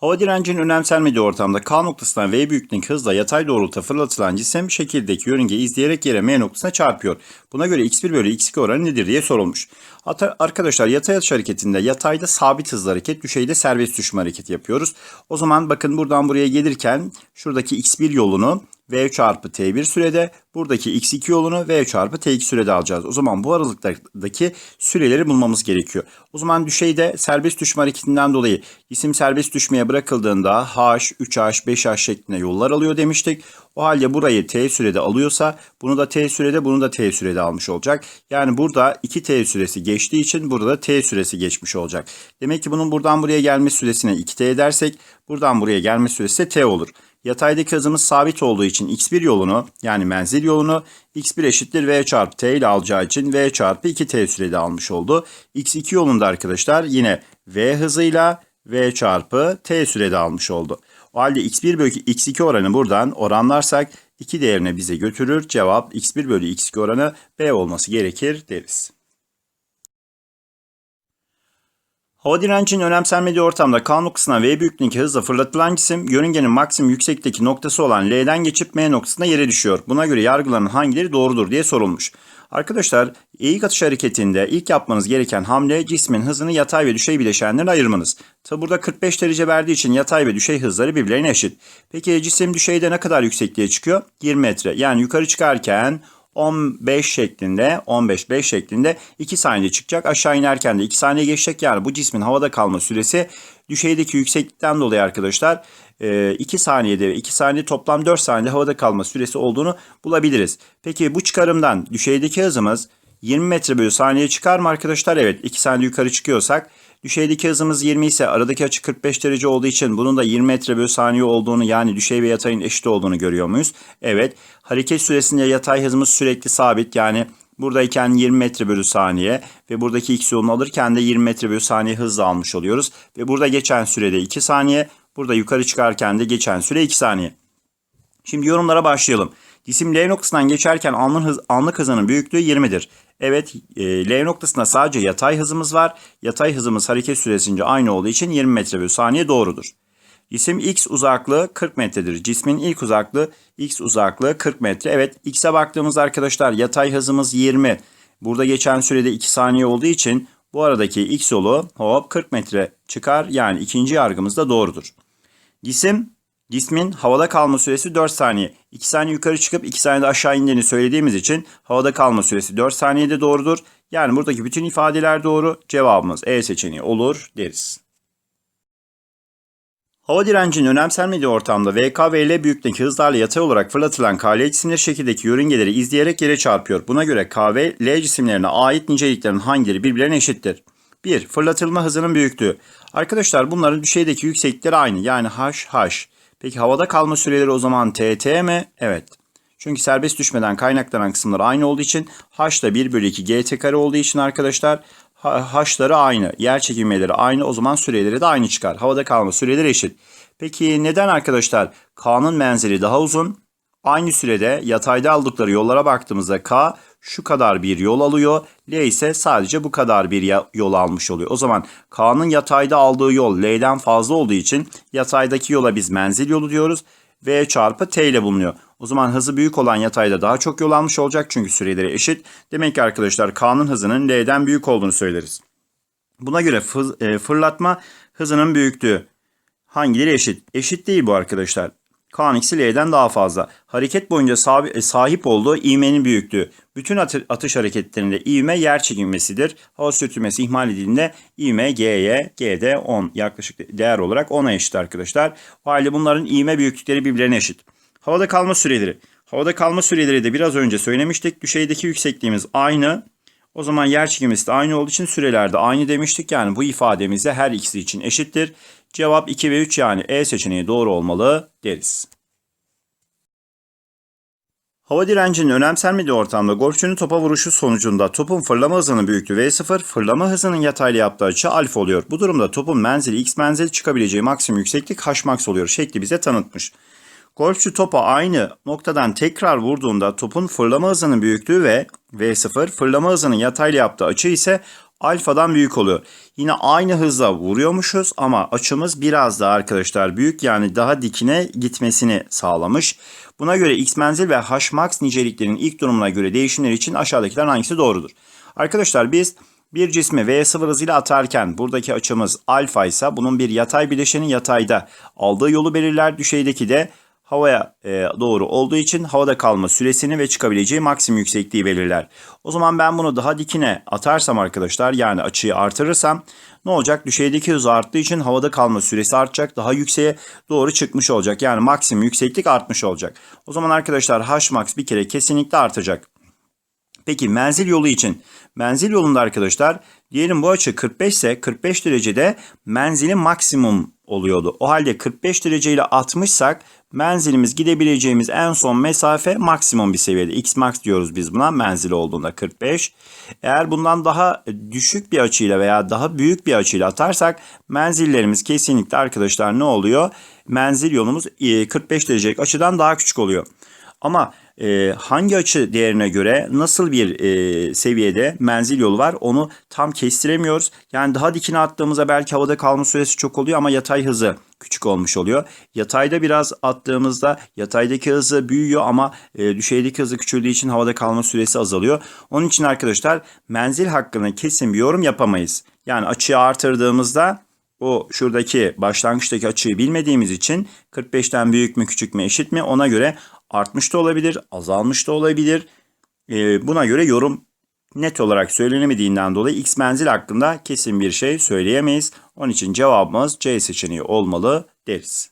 Hava direncinin önemsenmediği ortamda K noktasından V büyüklüğündeki hızla yatay doğrultuda fırlatılan cisim şekildeki yörüngeyi izleyerek yere M noktasına çarpıyor. Buna göre x1 bölü x2 oranı nedir diye sorulmuş. Hatta arkadaşlar yatay atış hareketinde yatayda sabit hızlı hareket, düşeyde serbest düşme hareketi yapıyoruz. O zaman bakın buradan buraya gelirken şuradaki x1 yolunu V çarpı T1 sürede, buradaki X2 yolunu V çarpı T2 sürede alacağız. O zaman bu aralıktaki süreleri bulmamız gerekiyor. O zaman düşeyde serbest düşme hareketinden dolayı isim serbest düşmeye bırakıldığında H, 3H, 5H şeklinde yollar alıyor demiştik. O halde burayı T sürede alıyorsa bunu da T sürede bunu da T sürede almış olacak. Yani burada 2T süresi geçtiği için burada da T süresi geçmiş olacak. Demek ki bunun buradan buraya gelme süresine 2T edersek buradan buraya gelme süresi T olur. Yataydaki hızımız sabit olduğu için x1 yolunu yani menzil yolunu x1 eşittir v çarpı t ile alacağı için v çarpı 2t sürede almış oldu. x2 yolunda arkadaşlar yine v hızıyla v çarpı t sürede almış oldu. O halde x1 bölü x2 oranı buradan oranlarsak 2 değerine bize götürür. Cevap x1 bölü x2 oranı b olması gerekir deriz. Hava direncinin önemsenmediği ortamda K noktasına V büyüklüğündeki hızla fırlatılan cisim yörüngenin maksimum yüksekteki noktası olan L'den geçip M noktasına yere düşüyor. Buna göre yargıların hangileri doğrudur diye sorulmuş. Arkadaşlar eğik atış hareketinde ilk yapmanız gereken hamle cismin hızını yatay ve düşey bileşenlerine ayırmanız. Tabi burada 45 derece verdiği için yatay ve düşey hızları birbirlerine eşit. Peki cisim düşeyde ne kadar yüksekliğe çıkıyor? 20 metre. Yani yukarı çıkarken 15 şeklinde 15 5 şeklinde 2 saniye çıkacak. Aşağı inerken de 2 saniye geçecek. Yani bu cismin havada kalma süresi düşeydeki yükseklikten dolayı arkadaşlar 2 saniyede ve 2 saniye toplam 4 saniyede havada kalma süresi olduğunu bulabiliriz. Peki bu çıkarımdan düşeydeki hızımız 20 metre bölü saniye çıkar mı arkadaşlar? Evet 2 saniye yukarı çıkıyorsak Düşeydeki hızımız 20 ise aradaki açı 45 derece olduğu için bunun da 20 metre bölü saniye olduğunu yani düşey ve yatayın eşit olduğunu görüyor muyuz? Evet. Hareket süresinde yatay hızımız sürekli sabit yani buradayken 20 metre bölü saniye ve buradaki x yolunu alırken de 20 metre bölü saniye hızla almış oluyoruz. Ve burada geçen sürede 2 saniye, burada yukarı çıkarken de geçen süre 2 saniye. Şimdi yorumlara başlayalım. Cisim L noktasından geçerken anlık, hız, anlık hızının büyüklüğü 20'dir. Evet e, L noktasında sadece yatay hızımız var. Yatay hızımız hareket süresince aynı olduğu için 20 metre bölü saniye doğrudur. Cisim x uzaklığı 40 metredir. Cismin ilk uzaklığı x uzaklığı 40 metre. Evet x'e baktığımızda arkadaşlar yatay hızımız 20. Burada geçen sürede 2 saniye olduğu için bu aradaki x yolu hop 40 metre çıkar. Yani ikinci yargımız da doğrudur. Cisim Cismin havada kalma süresi 4 saniye. 2 saniye yukarı çıkıp 2 saniyede aşağı indiğini söylediğimiz için havada kalma süresi 4 saniyede doğrudur. Yani buradaki bütün ifadeler doğru. Cevabımız E seçeneği olur deriz. Hava direncinin önemsenmediği ortamda VK ve L büyüklüğündeki hızlarla yatay olarak fırlatılan KL cisimleri şekildeki yörüngeleri izleyerek yere çarpıyor. Buna göre K L cisimlerine ait niceliklerin hangileri birbirlerine eşittir? 1. Fırlatılma hızının büyüklüğü. Arkadaşlar bunların düşeydeki yükseklikleri aynı. Yani H, H. Peki havada kalma süreleri o zaman TT mi? Evet. Çünkü serbest düşmeden kaynaklanan kısımlar aynı olduğu için H da 1 bölü 2 GT kare olduğu için arkadaşlar H'ları aynı. Yer çekimleri aynı. O zaman süreleri de aynı çıkar. Havada kalma süreleri eşit. Peki neden arkadaşlar K'nın menzili daha uzun? Aynı sürede yatayda aldıkları yollara baktığımızda K şu kadar bir yol alıyor. L ise sadece bu kadar bir yol almış oluyor. O zaman K'nın yatayda aldığı yol L'den fazla olduğu için yataydaki yola biz menzil yolu diyoruz. V çarpı T ile bulunuyor. O zaman hızı büyük olan yatayda daha çok yol almış olacak çünkü süreleri eşit. Demek ki arkadaşlar K'nın hızının L'den büyük olduğunu söyleriz. Buna göre e, fırlatma hızının büyüklüğü hangileri eşit? Eşit değil bu arkadaşlar. K'nın L'den daha fazla. Hareket boyunca e, sahip olduğu ivmenin büyüklüğü. Bütün atış hareketlerinde ivme yer çekilmesidir. Hava sürtünmesi ihmal edildiğinde ivme G'ye, G'de 10 yaklaşık değer olarak 10'a eşit arkadaşlar. O halde bunların ivme büyüklükleri birbirlerine eşit. Havada kalma süreleri. Havada kalma süreleri de biraz önce söylemiştik. Düşeydeki yüksekliğimiz aynı. O zaman yer çekilmesi de aynı olduğu için süreler de aynı demiştik. Yani bu ifademize her ikisi için eşittir. Cevap 2 ve 3 yani E seçeneği doğru olmalı deriz. Hava direncinin önemsenmediği ortamda golfçünün topa vuruşu sonucunda topun fırlama hızının büyüklüğü V0, fırlama hızının yatayla yaptığı açı alfa oluyor. Bu durumda topun menzili x menzili çıkabileceği maksimum yükseklik h max oluyor şekli bize tanıtmış. Golfçü topa aynı noktadan tekrar vurduğunda topun fırlama hızının büyüklüğü ve V0 fırlama hızının yatayla yaptığı açı ise alfadan büyük oluyor. Yine aynı hızla vuruyormuşuz ama açımız biraz daha arkadaşlar büyük yani daha dikine gitmesini sağlamış. Buna göre x menzil ve h max niceliklerin ilk durumuna göre değişimleri için aşağıdakiler hangisi doğrudur? Arkadaşlar biz bir cismi V sıfır hızıyla atarken buradaki açımız alfa ise bunun bir yatay bileşeni yatayda aldığı yolu belirler. Düşeydeki de havaya e, doğru olduğu için havada kalma süresini ve çıkabileceği maksimum yüksekliği belirler. O zaman ben bunu daha dikine atarsam arkadaşlar yani açıyı artırırsam ne olacak? Düşeydeki hız arttığı için havada kalma süresi artacak. Daha yükseğe doğru çıkmış olacak. Yani maksimum yükseklik artmış olacak. O zaman arkadaşlar H max bir kere kesinlikle artacak. Peki menzil yolu için menzil yolunda arkadaşlar diyelim bu açı 45 ise 45 derecede menzili maksimum oluyordu. O halde 45 derece ile 60'sak menzilimiz gidebileceğimiz en son mesafe maksimum bir seviyede. X max diyoruz biz buna menzil olduğunda 45. Eğer bundan daha düşük bir açıyla veya daha büyük bir açıyla atarsak menzillerimiz kesinlikle arkadaşlar ne oluyor? Menzil yolumuz 45 derecelik açıdan daha küçük oluyor. Ama e, hangi açı değerine göre nasıl bir e, seviyede menzil yolu var onu tam kestiremiyoruz. Yani daha dikine attığımızda belki havada kalma süresi çok oluyor ama yatay hızı küçük olmuş oluyor. Yatayda biraz attığımızda yataydaki hızı büyüyor ama e, düşeydeki hızı küçüldüğü için havada kalma süresi azalıyor. Onun için arkadaşlar menzil hakkında kesin bir yorum yapamayız. Yani açıyı artırdığımızda o şuradaki başlangıçtaki açıyı bilmediğimiz için 45'ten büyük mü küçük mü eşit mi ona göre artmış da olabilir, azalmış da olabilir. E, buna göre yorum net olarak söylenemediğinden dolayı x menzil hakkında kesin bir şey söyleyemeyiz. Onun için cevabımız C seçeneği olmalı deriz.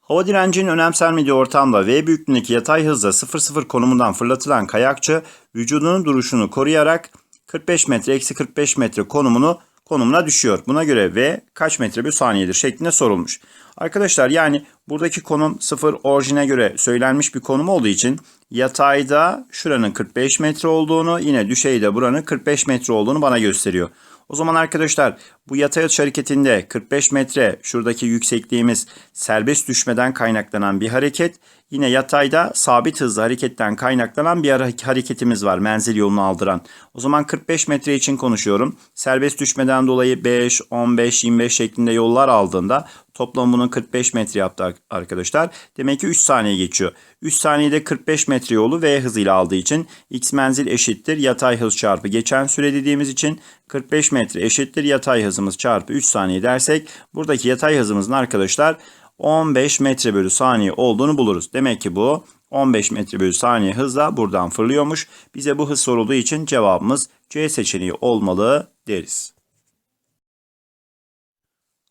Hava direncinin önemsenmediği ortamda V büyüklüğündeki yatay hızla 0-0 konumundan fırlatılan kayakçı vücudunun duruşunu koruyarak 45 metre eksi 45 metre konumunu konumuna düşüyor. Buna göre V kaç metre bir saniyedir şeklinde sorulmuş. Arkadaşlar yani buradaki konum 0 orijine göre söylenmiş bir konum olduğu için yatayda şuranın 45 metre olduğunu yine düşeyde buranın 45 metre olduğunu bana gösteriyor. O zaman arkadaşlar bu yatay atış hareketinde 45 metre şuradaki yüksekliğimiz serbest düşmeden kaynaklanan bir hareket. Yine yatayda sabit hızlı hareketten kaynaklanan bir hareketimiz var menzil yolunu aldıran. O zaman 45 metre için konuşuyorum. Serbest düşmeden dolayı 5, 15, 25 şeklinde yollar aldığında toplam bunun 45 metre yaptı arkadaşlar. Demek ki 3 saniye geçiyor. 3 saniyede 45 metre yolu V hızıyla aldığı için x menzil eşittir yatay hız çarpı geçen süre dediğimiz için 45 metre eşittir yatay hızımız çarpı 3 saniye dersek buradaki yatay hızımızın arkadaşlar 15 metre bölü saniye olduğunu buluruz. Demek ki bu 15 metre bölü saniye hızla buradan fırlıyormuş. Bize bu hız sorulduğu için cevabımız C seçeneği olmalı deriz.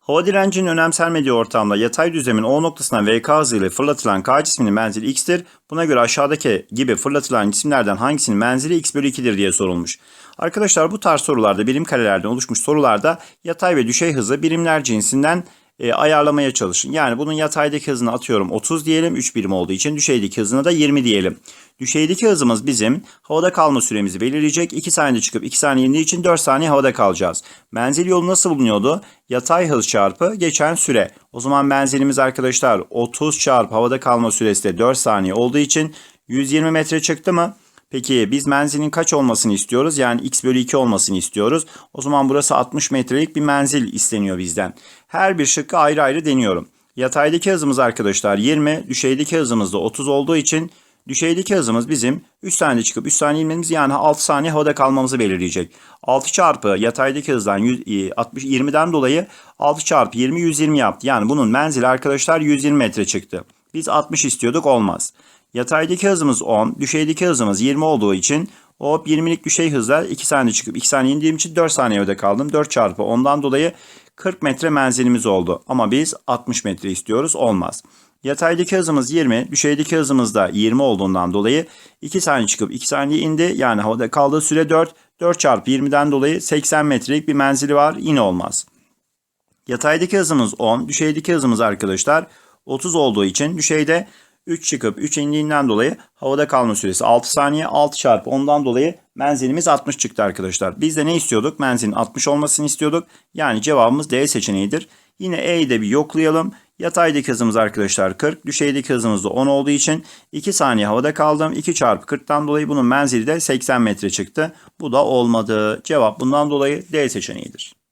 Hava direncinin önemsenmediği ortamda yatay düzlemin O noktasına VK hızıyla fırlatılan K cisminin menzili x'tir. Buna göre aşağıdaki gibi fırlatılan cisimlerden hangisinin menzili x bölü 2'dir diye sorulmuş. Arkadaşlar bu tarz sorularda birim karelerden oluşmuş sorularda yatay ve düşey hızı birimler cinsinden e, ayarlamaya çalışın. Yani bunun yataydaki hızını atıyorum 30 diyelim 3 birim olduğu için düşeydeki hızına da 20 diyelim. Düşeydeki hızımız bizim havada kalma süremizi belirleyecek. 2 saniyede çıkıp 2 saniye indiği için 4 saniye havada kalacağız. Menzil yolu nasıl bulunuyordu? Yatay hız çarpı geçen süre. O zaman menzilimiz arkadaşlar 30 çarpı havada kalma süresi de 4 saniye olduğu için 120 metre çıktı mı? Peki biz menzilin kaç olmasını istiyoruz? Yani x bölü 2 olmasını istiyoruz. O zaman burası 60 metrelik bir menzil isteniyor bizden. Her bir şıkkı ayrı ayrı deniyorum. Yataydaki hızımız arkadaşlar 20, düşeydeki hızımız da 30 olduğu için düşeydeki hızımız bizim 3 saniye çıkıp 3 saniye inmemiz yani 6 saniye havada kalmamızı belirleyecek. 6 çarpı yataydaki hızdan 100, 60, 20'den dolayı 6 çarpı 20 120 yaptı. Yani bunun menzili arkadaşlar 120 metre çıktı. Biz 60 istiyorduk olmaz. Yataydaki hızımız 10, düşeydeki hızımız 20 olduğu için hop 20'lik düşey hızla 2 saniye çıkıp 2 saniye indiğim için 4 saniye öde kaldım. 4 çarpı ondan dolayı 40 metre menzilimiz oldu. Ama biz 60 metre istiyoruz. Olmaz. Yataydaki hızımız 20, düşeydeki hızımız da 20 olduğundan dolayı 2 saniye çıkıp 2 saniye indi. Yani havada kaldığı süre 4. 4 çarpı 20'den dolayı 80 metrelik bir menzili var. Yine olmaz. Yataydaki hızımız 10, düşeydeki hızımız arkadaşlar 30 olduğu için düşeyde 3 çıkıp 3 indiğinden dolayı havada kalma süresi 6 saniye 6 çarpı ondan dolayı menzilimiz 60 çıktı arkadaşlar. Biz de ne istiyorduk? Menzilin 60 olmasını istiyorduk. Yani cevabımız D seçeneğidir. Yine E'yi de bir yoklayalım. Yataydaki hızımız arkadaşlar 40. Düşeydeki hızımız da 10 olduğu için 2 saniye havada kaldım. 2 çarpı 40'tan dolayı bunun menzili de 80 metre çıktı. Bu da olmadı. Cevap bundan dolayı D seçeneğidir.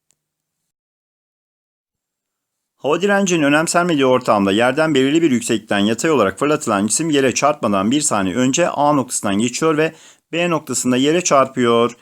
Hava direncinin önemsenmediği ortamda yerden belirli bir yükseklikten yatay olarak fırlatılan cisim yere çarpmadan bir saniye önce A noktasından geçiyor ve B noktasında yere çarpıyor.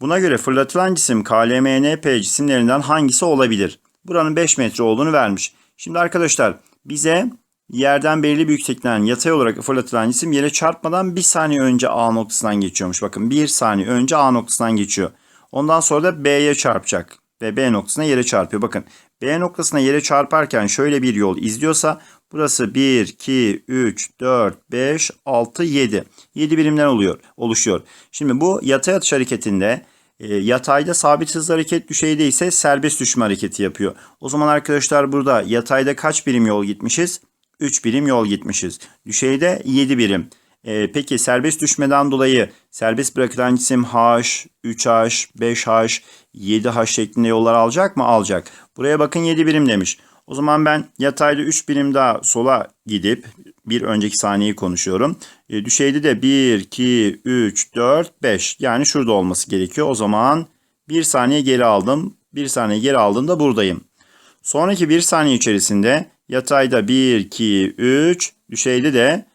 Buna göre fırlatılan cisim KLMNP cisimlerinden hangisi olabilir? Buranın 5 metre olduğunu vermiş. Şimdi arkadaşlar bize yerden belirli bir yükseklikten yatay olarak fırlatılan cisim yere çarpmadan bir saniye önce A noktasından geçiyormuş. Bakın bir saniye önce A noktasından geçiyor. Ondan sonra da B'ye çarpacak ve B noktasına yere çarpıyor. Bakın B noktasına yere çarparken şöyle bir yol izliyorsa burası 1, 2, 3, 4, 5, 6, 7. 7 birimden oluyor, oluşuyor. Şimdi bu yatay atış hareketinde e, yatayda sabit hızlı hareket düşeyde ise serbest düşme hareketi yapıyor. O zaman arkadaşlar burada yatayda kaç birim yol gitmişiz? 3 birim yol gitmişiz. Düşeyde 7 birim. E, peki serbest düşmeden dolayı serbest bırakılan cisim H, 3H, 5H, 7H şeklinde yollar alacak mı? Alacak. Buraya bakın 7 birim demiş. O zaman ben yatayda 3 birim daha sola gidip bir önceki saniyeyi konuşuyorum. E, düşeyde de 1, 2, 3, 4, 5 yani şurada olması gerekiyor. O zaman 1 saniye geri aldım. 1 saniye geri aldığımda buradayım. Sonraki 1 saniye içerisinde yatayda 1, 2, 3, düşeyde de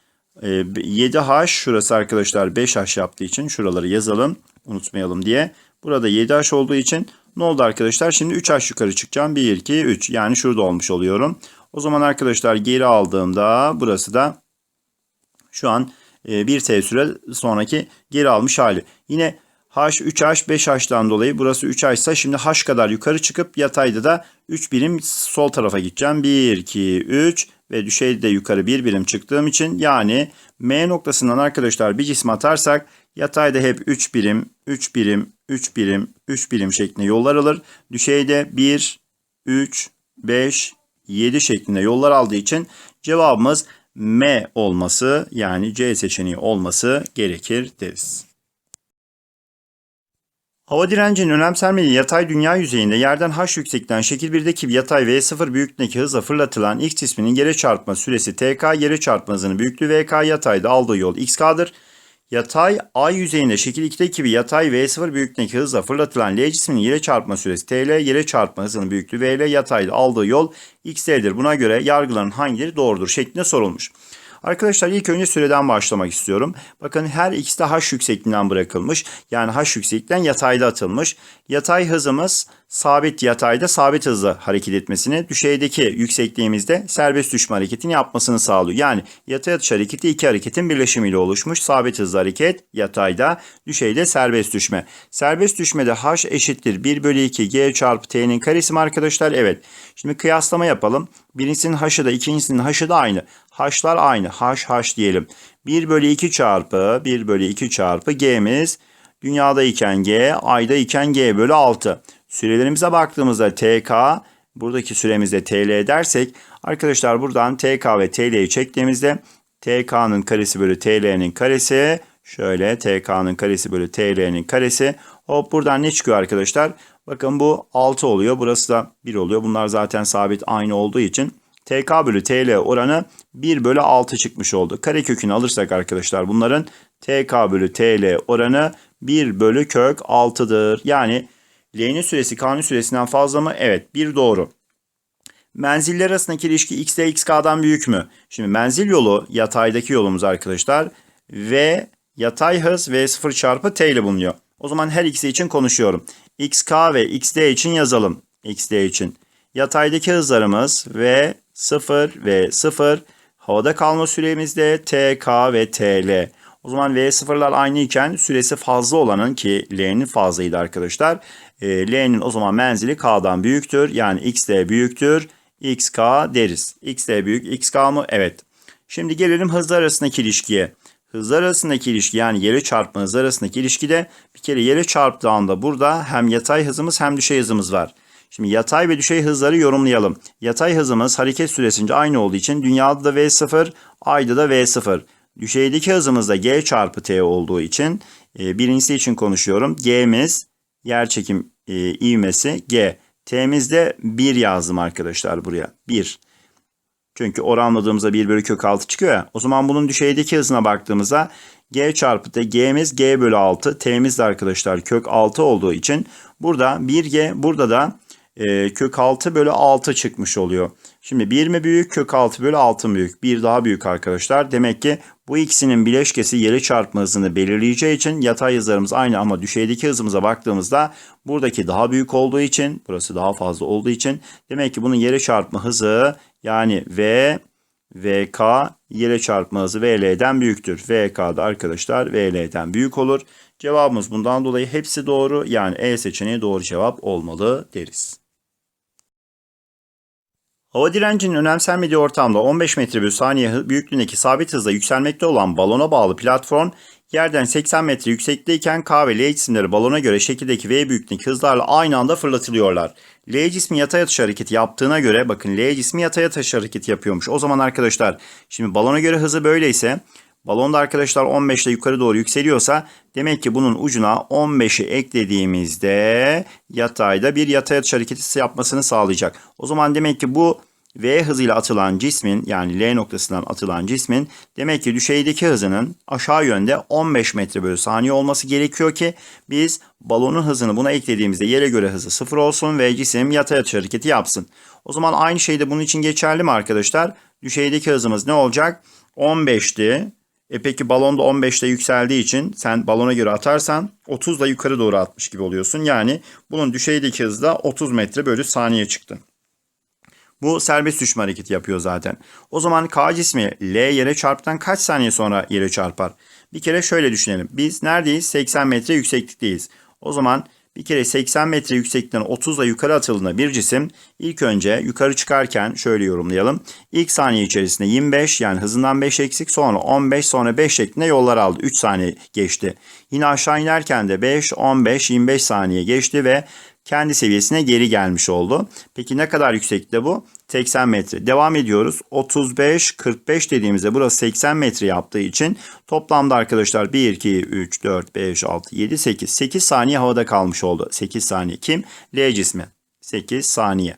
e, 7H şurası arkadaşlar 5H yaptığı için şuraları yazalım unutmayalım diye. Burada 7H olduğu için ne oldu arkadaşlar? Şimdi 3H yukarı çıkacağım. 1, 2, 3 yani şurada olmuş oluyorum. O zaman arkadaşlar geri aldığımda burası da şu an e, bir T süre sonraki geri almış hali. Yine H 3H 5H'dan dolayı burası 3H ise şimdi H kadar yukarı çıkıp yatayda da 3 birim sol tarafa gideceğim. 1, 2, 3 ve düşeyde de yukarı bir birim çıktığım için yani M noktasından arkadaşlar bir cisim atarsak yatayda hep 3 birim, 3 birim, 3 birim, 3 birim şeklinde yollar alır. Düşeyde 1, 3, 5, 7 şeklinde yollar aldığı için cevabımız M olması yani C seçeneği olması gerekir deriz. Hava direncinin önemsenmediği yatay dünya yüzeyinde yerden h yüksekten şekil 1'deki bir yatay V0 büyüklüğündeki hızla fırlatılan x cisminin yere çarpma süresi tk, yere çarpma hızının büyüklüğü vk, yatayda aldığı yol xk'dır. Yatay ay yüzeyinde şekil 2'deki bir yatay V0 büyüklüğündeki hızla fırlatılan L cisminin yere çarpma süresi TL, yere çarpma hızının büyüklüğü VL, yatayda aldığı yol XL'dir. Buna göre yargıların hangileri doğrudur şeklinde sorulmuş. Arkadaşlar ilk önce süreden başlamak istiyorum. Bakın her ikisi de h yüksekliğinden bırakılmış. Yani h yükseklikten yatayda atılmış. Yatay hızımız sabit yatayda sabit hızla hareket etmesini, düşeydeki yüksekliğimizde serbest düşme hareketini yapmasını sağlıyor. Yani yatay atış hareketi iki hareketin birleşimiyle oluşmuş. Sabit hızlı hareket yatayda, düşeyde serbest düşme. Serbest düşmede h eşittir 1 bölü 2 g çarpı t'nin karesi mi arkadaşlar? Evet. Şimdi kıyaslama yapalım. Birincisinin h'ı da ikincisinin h'ı da aynı. H'lar aynı. H h diyelim. 1 bölü 2 çarpı 1 bölü 2 çarpı g'miz dünyada iken g, ayda iken g bölü 6. Sürelerimize baktığımızda TK, buradaki süremizde TL dersek arkadaşlar buradan TK ve TL'yi çektiğimizde TK'nın karesi bölü TL'nin karesi şöyle TK'nın karesi bölü TL'nin karesi hop buradan ne çıkıyor arkadaşlar? Bakın bu 6 oluyor. Burası da 1 oluyor. Bunlar zaten sabit aynı olduğu için TK bölü TL oranı 1 bölü 6 çıkmış oldu. Karekökünü alırsak arkadaşlar bunların TK bölü TL oranı 1 bölü kök 6'dır. Yani L'nin süresi K'nın süresinden fazla mı? Evet. Bir doğru. Menziller arasındaki ilişki x ile xk'dan büyük mü? Şimdi menzil yolu yataydaki yolumuz arkadaşlar. Ve yatay hız v0 çarpı t ile bulunuyor. O zaman her ikisi için konuşuyorum. xk ve xd için yazalım. xd için. Yataydaki hızlarımız v 0 ve 0. Havada kalma süremizde tk ve tl. O zaman V0'lar aynı iken süresi fazla olanın ki L'nin fazlaydı arkadaşlar. E, L'nin o zaman menzili K'dan büyüktür. Yani XD büyüktür. XK deriz. XD büyük XK mı? Evet. Şimdi gelelim hızlar arasındaki ilişkiye. Hızlar arasındaki ilişki yani yere çarpma hızlar arasındaki ilişkide bir kere yere çarptığı anda burada hem yatay hızımız hem düşey hızımız var. Şimdi yatay ve düşey hızları yorumlayalım. Yatay hızımız hareket süresince aynı olduğu için dünyada da V0, ayda da V0. Düşeydeki hızımız g çarpı t olduğu için e, birincisi için konuşuyorum. G'miz yer çekim e, ivmesi g. T'miz de 1 yazdım arkadaşlar buraya. 1. Çünkü oranladığımızda 1 bölü kök 6 çıkıyor ya. O zaman bunun düşeydeki hızına baktığımızda g çarpı t, g'miz g bölü 6, t'miz de arkadaşlar kök 6 olduğu için burada 1g burada da e, kök 6 bölü 6 çıkmış oluyor. Şimdi 1 mi büyük kök 6 bölü 6 mı büyük? 1 daha büyük arkadaşlar. Demek ki bu ikisinin bileşkesi yeri çarpma hızını belirleyeceği için yatay hızlarımız aynı ama düşeydeki hızımıza baktığımızda buradaki daha büyük olduğu için burası daha fazla olduğu için demek ki bunun yere çarpma hızı yani V VK yere çarpma hızı VL'den büyüktür. VK da arkadaşlar VL'den büyük olur. Cevabımız bundan dolayı hepsi doğru. Yani E seçeneği doğru cevap olmalı deriz. Hava direncinin önemsenmediği ortamda 15 metre bölü saniye büyüklüğündeki sabit hızla yükselmekte olan balona bağlı platform yerden 80 metre yüksekteyken K ve L cisimleri balona göre şekildeki V büyüklüğündeki hızlarla aynı anda fırlatılıyorlar. L cismi yatay atış hareketi yaptığına göre bakın L cismi yatay atış hareketi yapıyormuş. O zaman arkadaşlar şimdi balona göre hızı böyleyse Balonda arkadaşlar 15 ile yukarı doğru yükseliyorsa demek ki bunun ucuna 15'i eklediğimizde yatayda bir yatay atış hareketi yapmasını sağlayacak. O zaman demek ki bu V hızıyla atılan cismin yani L noktasından atılan cismin demek ki düşeydeki hızının aşağı yönde 15 metre bölü saniye olması gerekiyor ki biz balonun hızını buna eklediğimizde yere göre hızı sıfır olsun ve cisim yatay atış hareketi yapsın. O zaman aynı şey de bunun için geçerli mi arkadaşlar? Düşeydeki hızımız ne olacak? 15'ti. E peki balon da 15'te yükseldiği için sen balona göre atarsan 30 da yukarı doğru atmış gibi oluyorsun. Yani bunun düşeydeki hızı da 30 metre bölü saniye çıktı. Bu serbest düşme hareketi yapıyor zaten. O zaman K cismi L yere çarptan kaç saniye sonra yere çarpar? Bir kere şöyle düşünelim. Biz neredeyiz? 80 metre yükseklikteyiz. O zaman bir kere 80 metre yükseklikten 30 ile yukarı atıldığında bir cisim ilk önce yukarı çıkarken şöyle yorumlayalım. İlk saniye içerisinde 25 yani hızından 5 eksik sonra 15 sonra 5 şeklinde yollar aldı. 3 saniye geçti. Yine aşağı inerken de 5, 15, 25 saniye geçti ve kendi seviyesine geri gelmiş oldu. Peki ne kadar yüksekte bu? 80 metre. Devam ediyoruz. 35, 45 dediğimizde burası 80 metre yaptığı için toplamda arkadaşlar 1, 2, 3, 4, 5, 6, 7, 8. 8 saniye havada kalmış oldu. 8 saniye. Kim? L cismi. 8 saniye.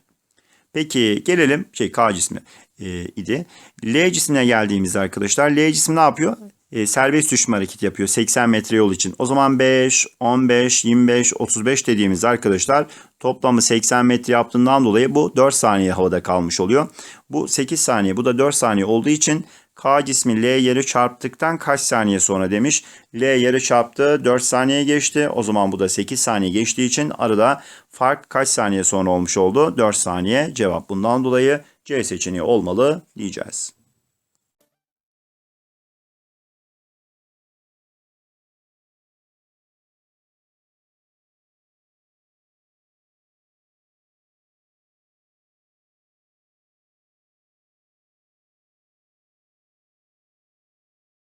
Peki gelelim şey K cismi e, idi. L cismine geldiğimizde arkadaşlar L cismi ne yapıyor? E, serbest düşme hareketi yapıyor 80 metre yol için. O zaman 5, 15, 25, 35 dediğimizde arkadaşlar toplamı 80 metre yaptığından dolayı bu 4 saniye havada kalmış oluyor. Bu 8 saniye bu da 4 saniye olduğu için K cismi L yere çarptıktan kaç saniye sonra demiş. L yere çarptı 4 saniye geçti. O zaman bu da 8 saniye geçtiği için arada fark kaç saniye sonra olmuş oldu? 4 saniye. Cevap bundan dolayı C seçeneği olmalı diyeceğiz.